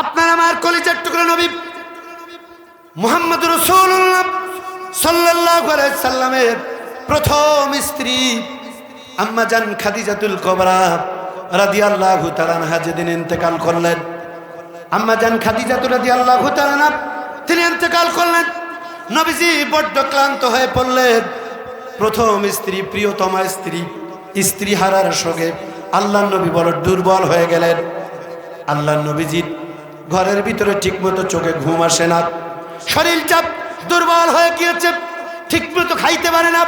আপনার আমার কলিজার টুকরা নবী মোহাম্মদ রসুল্লাহ সাল্লাহ সাল্লামের প্রথম স্ত্রী আম্মা জান খাদিজাতুল কবরা রাদি আল্লাহ তালানহা যেদিন ইন্তেকাল করলেন। আম্মা জান খাদিজাতুল রাদি আল্লাহ তিনি ইন্তেকাল করলেন। নবীজি বড্ড ক্লান্ত হয়ে পড়লেন। প্রথম স্ত্রী, প্রিয়তমা স্ত্রী স্ত্রী হারার সঙ্গে আল্লাহ নবী বড় দুর্বল হয়ে গেলেন। আল্লাহ নবীজির ঘরের ভিতরে ঠিকমতো চোখে ঘুম আসে না। শরীর চাপ দুর্বল হয়ে গিয়েছে, ঠিকমতো খাইতে পারে না।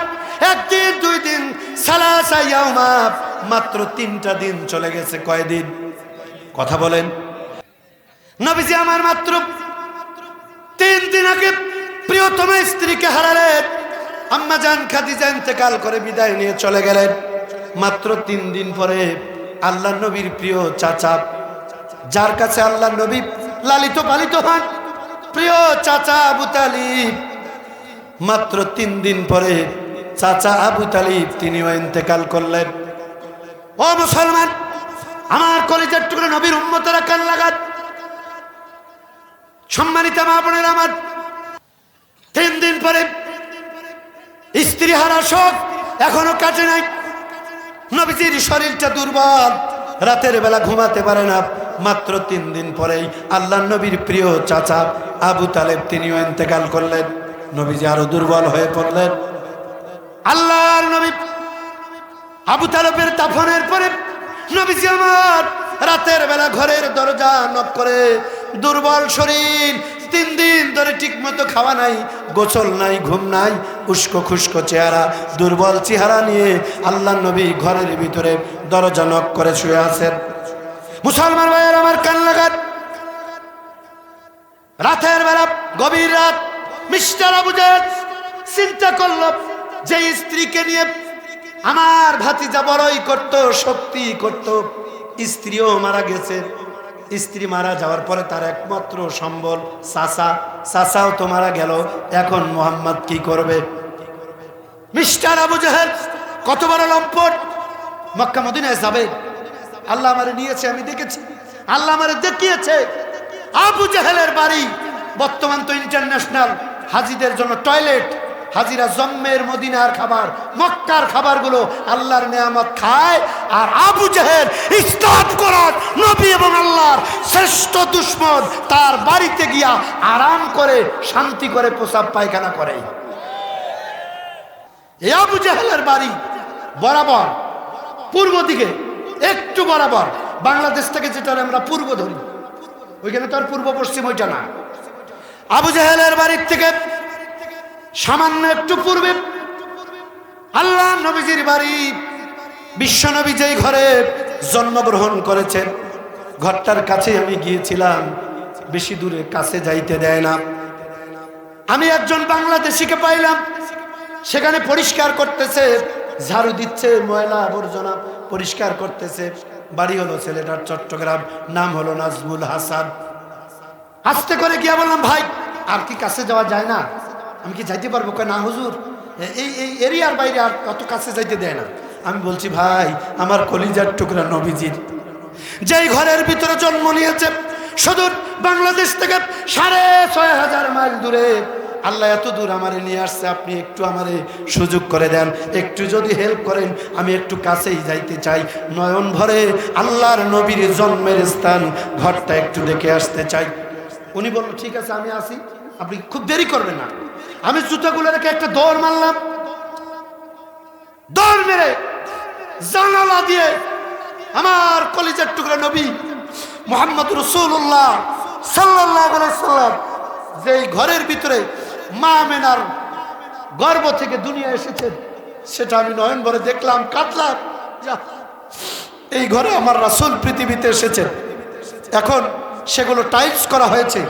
একদিন, দুই দিন মাত্র তিনটা দিন চলে গেছে, কয়দিন? কথা বলেন। নবীজি আমার মাত্র তিন দিন আগে প্রিয়তম স্ত্রীকে হারালেন। আম্মা জান, খাদিজা ইন্তেকাল করে বিদায় নিয়ে চলে গেলেন। মাত্র তিন দিন পরে আল্লাহ নবীর প্রিয় চাচা যার কাছে আল্লাহ নবী লালিত পালিত হন। প্রিয় চাচা আবু তালিব, মাত্র তিন দিন পরে চাচা আবু তালিব তিনিও ইন্তেকাল করলেন। ও মুসলমান, আমার কলেজের টুকরো নবীর উম্মতরা কান লাগাত সম্মানিত মা বোনের আমার, তিন দিন পরে স্ত্রী হারা শোক এখনও কাটে নাই। নবীজির শরীরটা দুর্বল, রাতের বেলা ঘুমাতে পারে না। মাত্র তিন দিন পরেই আল্লাহ নবীর প্রিয় চাচা আবু তালেব তিনিও ইন্তেকাল করলেন। নবীজি আরও দুর্বল হয়ে পড়লেন। আল্লাহর নবী আবু তালেবের দাফনের পরে নবীজি আমার রাতের বেলা ঘরের দরজা নক করে, দুর্বল শরীর, তিন দিন ধরে ঠিক মতো খাওয়া নাই, গোসল নাই, ঘুম নাই, উস্কো খুস্কো চেহারা, দুর্বল চেহারা নিয়ে আল্লাহ নবী ঘরের ভিতরে দরজা নক করে শুয়ে আছেন। মুসলমান ভাইয়ের আমার কান লাগান রাতের বেলা, গভীর রাত, মিস্টার আবুজাদ চিন্তা করল যে স্ত্রীকে নিয়ে আমার ভাতিজা বড়ই করত, শক্তি করত, স্ত্রীও মারা গেছে। স্ত্রী মারা যাওয়ার পরে তার একমাত্র সম্বল সাসা সাসাও তো মারা গেল, এখন মোহাম্মদ কি করবে? মিস্টার আবু জাহেদ কত বড় লম্পট, মক্কা মদিনায় যাবে। আল্লাহ আমারে নিয়েছে, আমি দেখেছি। আল্লাহ আমারে দেখিয়েছে। আবু জাহেলের বাড়ি, বর্তমান তো ইন্টারন্যাশনাল হাজিদের জন্য টয়লেট হাজিরা জম্মের মদিনার খাবার, মক্কার খাবারগুলো আল্লাহর নেয়ামত খায়, আর আবু জাহেল ইসলাম করার নবী এবং আল্লাহর শ্রেষ্ঠ দুশ্মন তার বাড়িতে গিয়া আরাম করে, শান্তি করে প্রসাব পায়খানা করে। এই আবু জাহেলের বাড়ি, বরাবর, পূর্ব দিকে একটু বরাবর। বাংলাদেশ থেকে যেটা আমরা পূর্ব ধরি ওইখানে তো আর পূর্ব পশ্চিম ওইটা না। আবু জাহেলের বাড়ির থেকে সামান্য একটু পূর্বে আল্লাহ নবীজির বাড়ি বিশ্বনবী যেই ঘরে জন্মগ্রহণ করেছেন, ঘরটার কাছে আমি গিয়েছিলাম, বেশি দূরে কাছে যাইতে দেয় না। আমি একজন বাংলাদেশিকে পাইলাম, সেখানে পরিষ্কার করতেছে ঝাড়ু দিচ্ছে ময়লা আবর্জনা পরিষ্কার করতেছে। বাড়ি হলো ছেলেটার চট্টগ্রাম, নাম হলো নাজমুল হাসান। আসতে করে গিয়া বললাম, ভাই, আর কি কাছে যাওয়া যায় না? আমি কি যাইতে পারব? না, হুজুর এই এই এরিয়ার বাইরে আর অত কাছে যাইতে দেয় না। আমি বলছি, ভাই, আমার কলিজার টুকরা নবীজির। যেই ঘরের ভিতরে জন্ম নিয়েছে, সুদূর বাংলাদেশ থেকে সাড়ে ছয় হাজার মাইল দূরে আল্লাহ এত দূর আমারে নিয়ে আসছে, আপনি একটু আমারে সুযোগ করে দেন। একটু যদি হেল্প করেন, আমি একটু কাছেই যাইতে চাই। নয়ন ভরে আল্লাহর নবীর জন্মের স্থান ঘরটা একটু দেখে আসতে চাই। উনি বলল, ঠিক আছে, আমি আসি। আপনি খুব দেরি করবেন না। আমি জুতাগুলো রেখে একটা দৌড় মারলাম। দৌড় মেরে জানালা দিয়ে আমার কলিজার টুকরা নবী মোহাম্মদ রসুল্লাহ সাল্লাহ সাল্লাম যেই ঘরের ভিতরে মা মেনার গর্ব থেকে দুনিয়া এসেছেন সেটা আমি নয়ন ভরে দেখলাম কাটলাম এই ঘরে আমার রাসুল পৃথিবীতে এসেছেন। এখন সেগুলো টাইলস করা হয়েছে,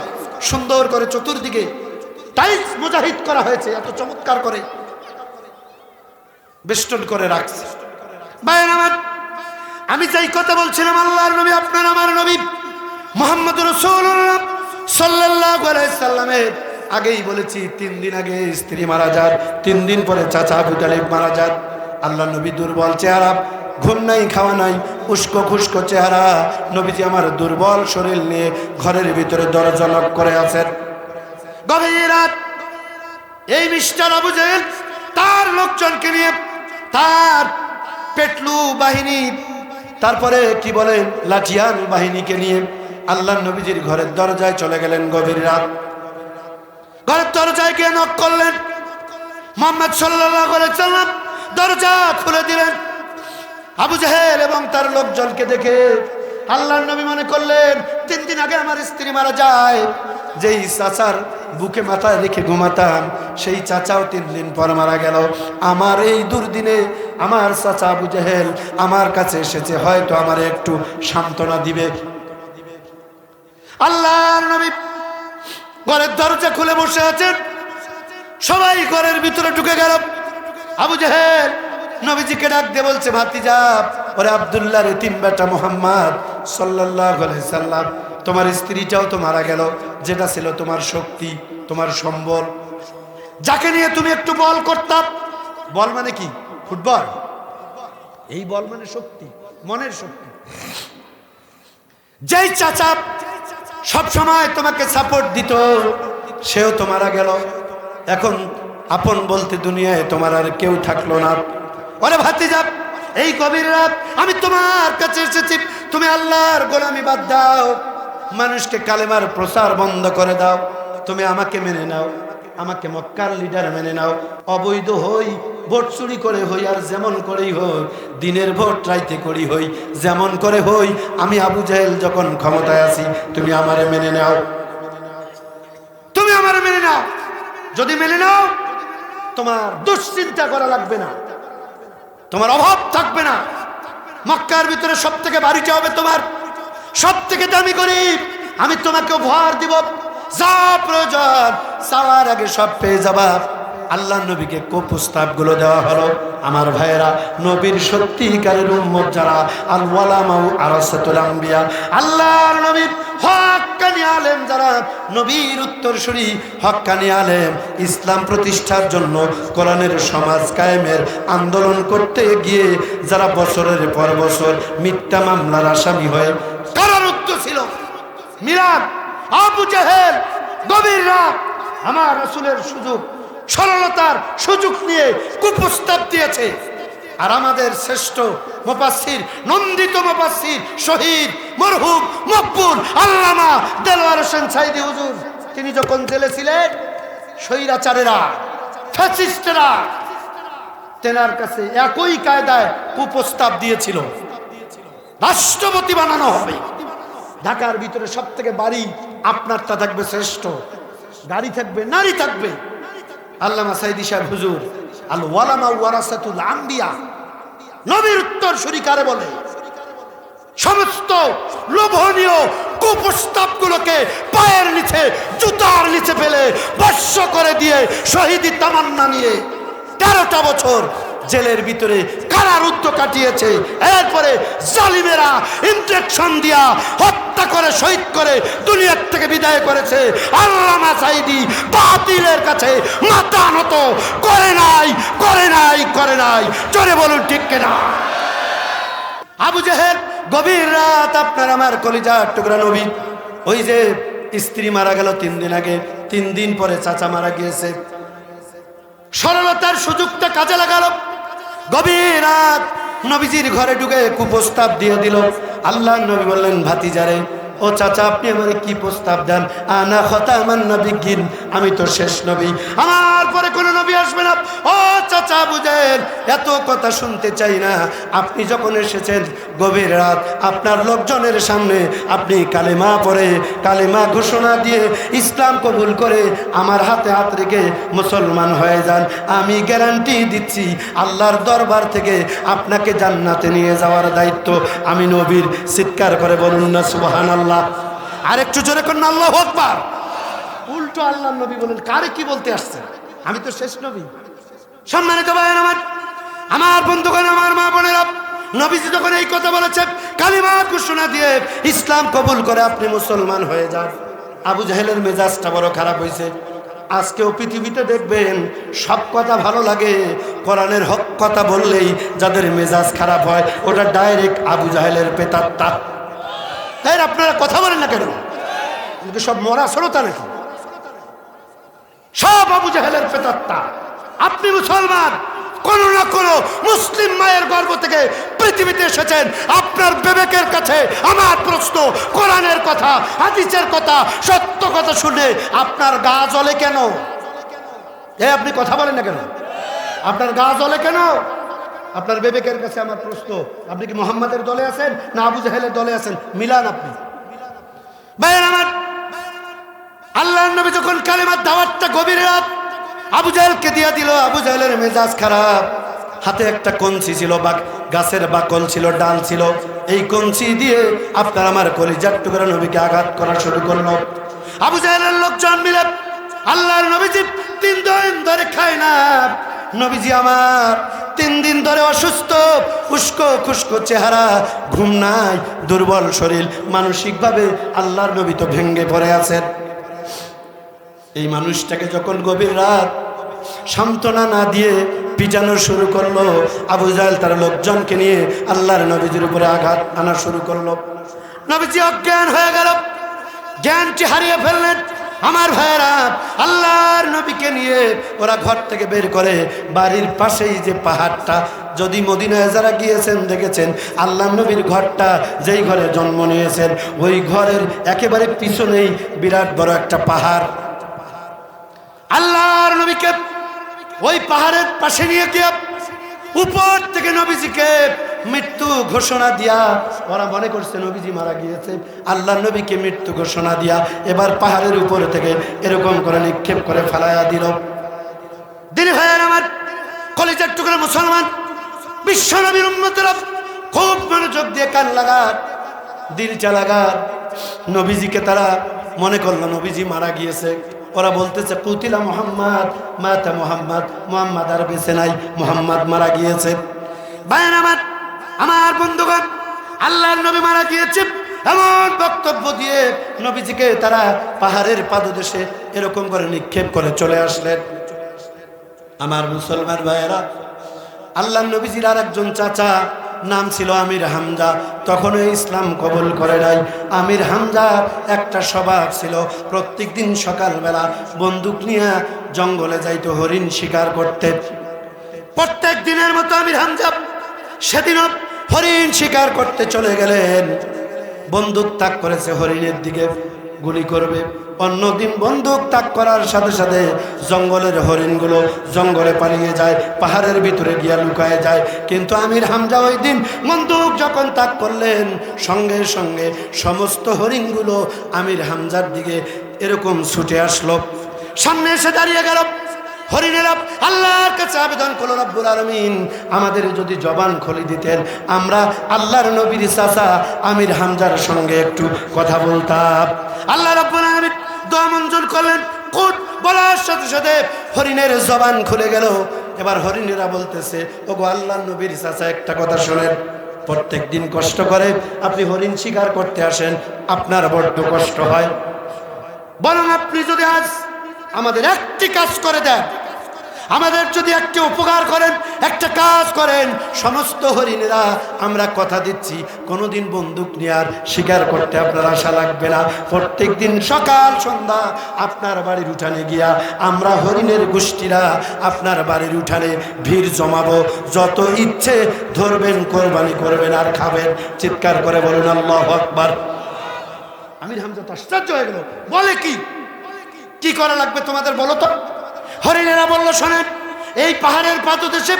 সুন্দর করে চতুর্দিকে টাইলস মুজাহিদ করা হয়েছে, এত চমৎকার করে। বেষ্টন করে রাখছে। আমি যাই কথা বলছিলাম, আল্লাহর নবী, আপনার আমার নবী, মোহাম্মদ রসুল্লাহ সাল্লাহ সাল্লামের আগেই বলেছি, তিন দিন আগে স্ত্রী মারা যান তিন দিন পরে চাচা আবু তালিব মারা যান আল্লাহ নবী দুর্বল চেহারা, ঘুম নাই, খাওয়া নাই, উস্কো খুস্কো চেহারা। নবীজি আমার দুর্বল শরীর নিয়ে ঘরের ভিতরে দরজনক করে আছেন। গভীর এই মিস্টার আবু জেহেল তার লোকজনকে নিয়ে তার পেটলু বাহিনী, তারপরে কি বলেন লাঠিয়ান বাহিনীকে নিয়ে আল্লাহ নবীজির ঘরের দরজায় চলে গেলেন গভীর রাত। ঘরের দরজায় গিয়ে নক করলেন। মোহাম্মদ সাল্লাহ সাল্লাম দরজা খুলে দিলেন। আবু জাহেল এবং তার লোকজনকে দেখে আল্লাহ নবী মনে করলেন, তিন দিন আগে আমার স্ত্রী মারা যায়। যেই চাচার বুকে মাথায় রেখে ঘুমাতাম, সেই চাচাও তিন দিন পর মারা গেল। আমার এই দুর্দিনে আমার চাচা আবু জাহেল আমার কাছে এসেছে, হয়তো আমার একটু সান্ত্বনা দিবে। আল্লাহর নবী ঘরের দরজা খুলে বসে আছেন। সবাই ঘরের ভিতরে ঢুকে গেল। আবু জাহেল নবীজিকে ডাক দিয়ে বলছে, ভাতিজা, ওরে আবদুল্লাহ তিন বেটা মোহাম্মদ সাল্লাহ সাল্লাম, তোমার স্ত্রীটাও তো মারা গেল। যেটা ছিল তোমার শক্তি, তোমার সম্বল। যাকে নিয়ে তুমি একটু বল করতাম। বল মানে কি? ফুটবল? এই বল মানে শক্তি, মনের শক্তি। যেই চাচা সব সময় তোমাকে সাপোর্ট দিত, সেও তোমারা গেল এখন আপন বলতে দুনিয়ায় তোমার আর কেউ থাকল না। ওরে ভাতি যাব এই কবির রাত আমি তোমার কাছে এসেছি, তুমি আল্লাহর গোলামি বাদ দাও। মানুষকে কালেমার প্রসার বন্ধ করে দাও। তুমি আমাকে মেনে নাও। আমাকে মক্কার লিডার মেনে নাও। অবৈধ হই, ভোট চুরি করে হই আর যেমন করেই হই, দিনের ভোট রাইতে করি হই, যেমন করে হই। আমি আবু জাহেল যখন ক্ষমতায় আছি, তুমি আমারে মেনে নাও। তুমি আমারে মেনে নাও। যদি মেনে নাও, তোমার দুশ্চিন্তা করা লাগবে না। তোমার অভাব থাকবে না। মক্কার ভিতরে সব থেকে বাড়িতে হবে তোমার। সব থেকে দামি গরিব। আমি তোমাকে উপহার দিব। যা প্রয়োজন চাওয়ার আগে সব পেয়ে যাবা। আল্লাহ নবীকে কুপ্রস্তাবগুলো দেওয়া হলো। আমার ভাইয়েরা, নবীর সত্যিকারের উম্মত যারা আল ওয়ালামাউ আরাসাতুল আম্বিয়া, আল্লাহর নবীর হক্কানি আলেম যারা, নবীর উত্তরসূরি হক্কানি আলেম, ইসলাম প্রতিষ্ঠার জন্য কোরআনের সমাজ কায়েমের আন্দোলন করতে গিয়ে যারা বছরের পর বছর মিথ্যা মামলার আসামি হয়ে, কারারুদ্ধ ছিল। মিরাদ আবু জাহেল, গভীর রাত আমার রাসূলের সুযোগ, সরলতার সুযোগ নিয়ে কুপ্রস্তাব দিয়েছে। আর আমাদের শ্রেষ্ঠ মুপাসির নন্দিত মুপাসির শহীদ, মরহুম, মকবুল, আল্লামা দেলোয়ার হোসেন সাইদি হুজুর, তিনি যখন জেলে ছিলেন, স্বৈরাচারেরা, ফ্যাসিস্টেরা, তেনার কাছে একই কায়দায় কুপ্রস্তাব দিয়েছিল। রাষ্ট্রপতি বানানো হবে। ঢাকার ভিতরে সব থেকে বাড়ি আপনারটা থাকবে শ্রেষ্ঠ। গাড়ি থাকবে, নারী থাকবে। আল্লামা সাইদি সাহেব, হুজুর, আল ওয়ালামা ওয়ারাসাতুল আম্বিয়া। নবীর উত্তর কারে বলে, সমস্ত লোভনীয় কুপ্রস্তাবগুলোকে পায়ের নিচে, জুতার নিচে ফেলে বর্ষ করে দিয়ে শহীদি তামান্না নিয়ে তেরোটা বছর জেলের ভিতরে কারারুদ্ধ কাটিয়েছে। এরপরে জালিমেরা ইনজেকশন দিয়া হত্যা করে, শহীদ করে, দুনিয়ার থেকে বিদায় করেছে। আল্লামা সাইদি বাতিলের কাছে মাথা নত, করে নাই করে নাই করে নাই। চলে বলুন, ঠিক কেনা? আবু জাহেদ গভীর রাত আপনার আমার কলিজার টুকরা নবী। ওই যে স্ত্রী মারা গেল তিন দিন আগে, তিন দিন পরে চাচা মারা গিয়েছে। সরলতার সুযোগটা কাজে লাগালো। গভীর রাত নবীজির ঘরে ঢুকে কুপ্রস্তাব দিয়ে দিল। আল্লাহ নবী বললেন ভাতিজারে ও চাচা, আপনি আমার কি প্রস্তাব দেন? আনা খতা আমার নবী গিন আমি তো শেষ নবী। আমার পরে কোনো নবী আসবে না। ও চাচা, বুঝেন, এত কথা শুনতে চাই না। আপনি যখন এসেছেন গভীর রাত, আপনার লোকজনের সামনে আপনি কালেমা পড়ে, কালেমা ঘোষণা দিয়ে ইসলাম কবুল করে আমার হাতে হাত রেখে মুসলমান হয়ে যান। আমি গ্যারান্টি দিচ্ছি, আল্লাহর দরবার থেকে আপনাকে জান্নাতে নিয়ে যাওয়ার দায়িত্ব। আমি নবীর চিৎকার করে বলুন না সুবাহান আল্লাহ আর একটু জোরে করুন আল্লাহ আকবার। উল্টো আল্লাহ নবী বলেন কারে কি বলতে আসছে? আমি তো শেষ নবী। সম্মানিত ভাইয়ের আমার আমার বন্ধুগণ আমার মা বোনেরা নবীজি যখন এই কথা বলেছেন কালিমা ঘোষণা দিয়ে ইসলাম কবুল করে আপনি মুসলমান হয়ে যান। আবু জাহেলের মেজাজটা বড় খারাপ হয়েছে। আজকেও পৃথিবীতে দেখবেন সব কথা ভালো লাগে কোরআনের হক কথা বললেই যাদের মেজাজ খারাপ হয় ওটা ডাইরেক্ট আবু জাহেলের পেতাত্তা তাই আপনারা কথা বলেন না কেন? সব মরা শ্রোতা নাকি? সব আবু জাহেলের পেতাত্তা আপনি মুসলমান, কোন না কোন মুসলিম মায়ের গর্ব থেকে পৃথিবীতে এসেছেন। আপনার বিবেকের কাছে আমার প্রশ্ন, কোরআনের কথা, হাদিসের কথা, সত্য কথা শুনে আপনার গা জ্বলে কেন? এ, আপনি কথা বলেন না কেন? আপনার গা জ্বলে কেন? আপনার বিবেকের কাছে আমার প্রশ্ন, আপনি কি মোহাম্মদের দলে আছেন না আবু জাহেলের দলে আছেন? মিলান আপনি। আমার আল্লাহ নবী যখন কালেমার দাওয়াতটা গভীর রাত, আবু জাহেলকে দিয়া দিল, আবু জাহেলের মেজাজ খারাপ। হাতে একটা কঞ্চি ছিল বা গাছের বাকল ছিল, ডাল ছিল। এই কঞ্চি দিয়ে আপনার আমার কলিজার টুকরা নবীকে আঘাত করা শুরু করল। আবু জাহেলের লোকজন মিলে আল্লাহর নবীজি তিন দিন ধরে খায় না। নবীজি আমার তিন দিন ধরে অসুস্থ উস্কো খুস্কো চেহারা, ঘুম নাই, দুর্বল শরীর। মানসিকভাবে আল্লাহর নবী তো ভেঙ্গে পড়ে আছেন। এই মানুষটাকে যখন গভীর রাত সান্ত্বনা না দিয়ে পিটানো শুরু করল, আবু জাহেল তার লোকজনকে নিয়ে আল্লাহর নবীজির উপরে আঘাত আনা শুরু করল। নবীজি অজ্ঞান হয়ে গেল। জ্ঞানটি হারিয়ে ফেললেন। আমার ভাইয়েরা, আল্লাহর নবীকে নিয়ে ওরা ঘর থেকে বের করে, বাড়ির পাশেই যে পাহাড়টা, যদি মদিনায় যারা গিয়েছেন, দেখেছেন আল্লাহ নবীর ঘরটা যেই ঘরে জন্ম নিয়েছেন, ওই ঘরের একেবারে পিছনেই বিরাট বড় একটা পাহাড়। আল্লাহর নবীকে ওই পাহাড়ের পাশে নিয়ে গিয়ে, উপর থেকে নবীজিকে মৃত্যু ঘোষণা দিয়া ওরা মনে করছে, নবীজি মারা গিয়েছে। আল্লাহ নবীকে মৃত্যু ঘোষণা দিয়া এবার পাহাড়ের উপর থেকে এরকম করে নিক্ষেপ করে ফেলাইয়া দিল। দিন ভাইয়ের আমার কলেজের টুকরা মুসলমান, বিশ্ব নবীর উন্মতেরা খুব মনোযোগ দিয়ে কান লাগার দিলটা লাগার নবীজিকে তারা মনে করল, নবীজি মারা গিয়েছে। ওরা বলতেছে, কুতিলা মোহাম্মদ, মাতা মোহাম্মদ মোহাম্মদ আর বেঁচে নাই, মোহাম্মদ মারা গিয়েছে। ভাইয়ের আমার আমার বন্ধুগণ আল্লাহর নবী মারা গিয়েছে এমন বক্তব্য দিয়ে নবীজিকে তারা পাহাড়ের পাদদেশে এরকম করে নিক্ষেপ করে চলে আসলেন। আমার মুসলমান ভাইয়েরা আল্লাহ নবীজির আর একজন চাচা, নাম ছিল আমির হামজা। তখনও ইসলাম কবল করে নাই। আমির হামজা একটা স্বভাব ছিল প্রত্যেক দিন সকালবেলা বন্দুক নিয়ে জঙ্গলে যাইতো, হরিণ শিকার করতে। প্রত্যেক দিনের মতো আমির হামজা, সেদিনও হরিণ শিকার করতে চলে গেলেন। বন্দুক তাক করেছে হরিণের দিকে গুলি করবে। অন্যদিন বন্দুক তাক করার সাথে সাথে জঙ্গলের হরিণগুলো জঙ্গলে পালিয়ে যায়, পাহাড়ের ভিতরে গিয়া লুকায় যায়। কিন্তু আমির হামজা ওই দিন বন্দুক যখন তাক করলেন, সঙ্গে সঙ্গে সমস্ত হরিণগুলো আমির হামজার দিকে এরকম ছুটে আসলো। সামনে এসে দাঁড়িয়ে গেল। আল্লাহর কাছে আবেদন করল, রব্বুল আলমিন। আমাদের যদি জবান খুলে দিতেন, আমরা আল্লাহর নবীর চাচা আমির হামজার সঙ্গে একটু কথা বলতাম। আল্লাহ রব্বুল আলমিন দোয়া মঞ্জুর করলেন, কোট বলার সাথে সাথে হরিণের জবান খুলে গেল। এবার হরিণেরা বলতেছে ও গো আল্লাহ নবীর চাচা একটা কথা শোনেন, প্রত্যেক দিন কষ্ট করে আপনি হরিণ শিকার করতে আসেন, আপনার বড্ড কষ্ট হয়। বরং আপনি যদি আজ আমাদের একটি কাজ করে দেন। আমাদের যদি একটি উপকার করেন, একটা কাজ করেন, সমস্ত হরিণেরা, আমরা কথা দিচ্ছি। কোনোদিন বন্দুক নেওয়ার শিকার করতে আপনার আশা লাগবে না। প্রত্যেক দিন সকাল, সন্ধ্যা আপনার বাড়ির উঠানে গিয়া আমরা হরিণের গোষ্ঠীরা আপনার বাড়ির উঠানে ভিড় জমাবো। যত ইচ্ছে ধরবেন, কোরবানি করবেন আর খাবেন। চিৎকার করে বলুন, আল্লাহ আকবার। আমির হামজা আশ্চর্য হয়ে গেল। বলে কি? কি করা লাগবে তোমাদের বলো তো? হরিণেরা বলল, শোনেন, এই পাহাড়ের পাদদেশে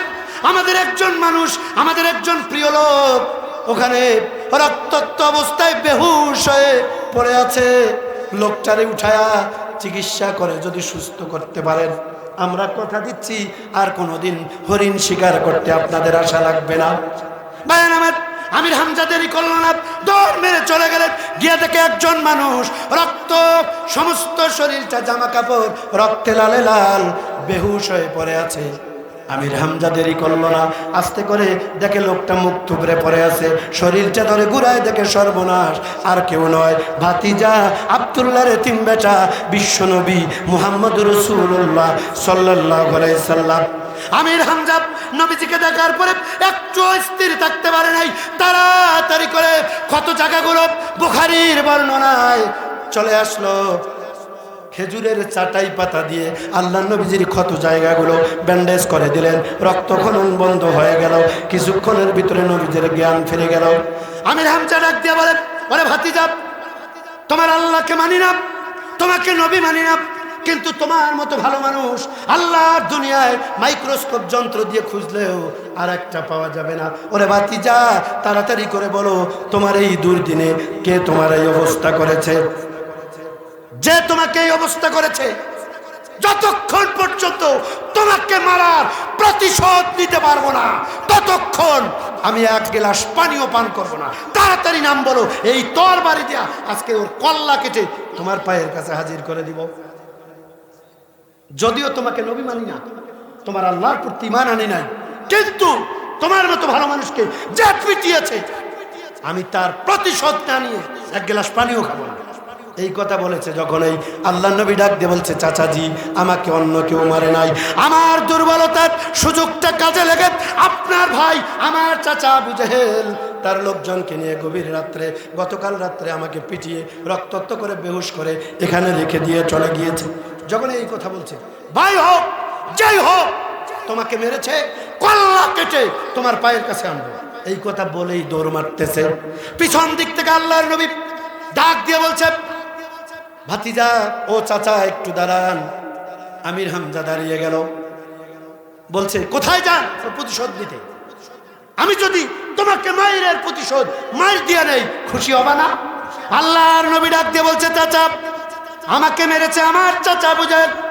আমাদের একজন মানুষ, আমাদের একজন প্রিয় লোক, ওখানে রক্তাক্ত অবস্থায় বেহুশ হয়ে পড়ে আছে। লোকটারে উঠায়া চিকিৎসা করে, যদি সুস্থ করতে পারেন। আমরা কথা দিচ্ছি, আর কোনোদিন হরিণ শিকার করতে আপনাদের আশা লাগবে না। ভাইয়ের আমার আমির হামজা দেরি দৌড় মেরে চলে গেলেন। গিয়ে দেখে একজন মানুষ, রক্ত, সমস্ত শরীরটা জামা কাপড়, রক্তে লালে লাল, বেহুশ হয়ে পড়ে আছে। আমির হামজা দেরি আস্তে করে দেখে লোকটা মুখ থুবড়ে পড়ে আছে। শরীরটা ধরে ঘুরায় দেখে সর্বনাশ, আর কেউ নয়। ভাতিজা, আবদুল্লাহ রেতিম বেটা বিশ্বনবী মুহাম্মদ রসুল্লাহ সাল্লাহ সাল্লাম। আমির হামজা নবীজিকে দেখার পরে একটু স্থির থাকতে পারে নাই। তাড়াতাড়ি করে কত জায়গাগুলো বুখারির বর্ণনায় চলে আসলো। খেজুরের চাটাই পাতা দিয়ে আল্লাহ নবীজির ক্ষত জায়গাগুলো ব্যান্ডেজ করে দিলেন। রক্তক্ষরণ বন্ধ হয়ে গেল। কিছুক্ষণের ভিতরে নবীজির জ্ঞান ফিরে গেল। আমির হামজা ডাক দিয়ে বলেন বলে ভাতিজা, তোমার আল্লাহকে মানি না, তোমাকে নবী মানি না কিন্তু তোমার মতো ভালো মানুষ আল্লাহর দুনিয়ায় মাইক্রোস্কোপ যন্ত্র দিয়ে খুঁজলেও আর একটা পাওয়া যাবে না। ওরে বাতি যা তাড়াতাড়ি করে বলো, তোমার এই দুর্দিনে কে তোমার এই অবস্থা করেছে? যে তোমাকে এই অবস্থা করেছে, যতক্ষণ পর্যন্ত তোমাকে মারার প্রতিশোধ নিতে পারব না, ততক্ষণ আমি এক গ্লাস পানিও পান করব না। তাড়াতাড়ি নাম বলো, এই তর বাড়ি দিয়া আজকে ওর কল্লা কেটে তোমার পায়ের কাছে হাজির করে দিব। যদিও তোমাকে নবী মানি না, তোমার আল্লাহর প্রতি ইমান আনি নাই, কিন্তু তোমার মতো ভালো মানুষকে যা পিটিয়েছে, আমি তার প্রতিশোধ না নিয়ে এক গ্লাস পানিও খাব এই কথা বলেছে যখন এই আল্লাহ নবী ডাক দিয়ে বলছে, চাচাজি, আমাকে অন্য কেউ মারে নাই। আমার দুর্বলতার সুযোগটা কাজে লেগে, আপনার ভাই, আমার চাচা বুঝেল তার লোকজনকে নিয়ে গভীর রাত্রে, গতকাল রাত্রে আমাকে পিটিয়ে রক্তাক্ত করে, বেহুশ করে এখানে রেখে দিয়ে চলে গিয়েছে। যখন এই কথা বলছে, ভাই হোক যাই হোক তোমাকে মেরেছে, কল্লা কেটে তোমার পায়ের কাছে আনব। এই কথা বলেই দৌড় মারতেছে। পিছন দিক থেকে আল্লাহর নবী ডাক দিয়ে বলছে, ভাতিজা, ও চাচা, একটু দাঁড়ান। আমির হামজা দাঁড়িয়ে গেল। বলছে, কোথায় যান? প্রতিশোধ দিতে আমি যদি তোমাকে মায়ের প্রতিশোধ, মায়ের দিয়ে নেই, খুশি হবা না? আল্লাহর নবী ডাক দিয়ে বলছে, চাচা আমাকে মেরেছে আমার চাচা বুঝেন।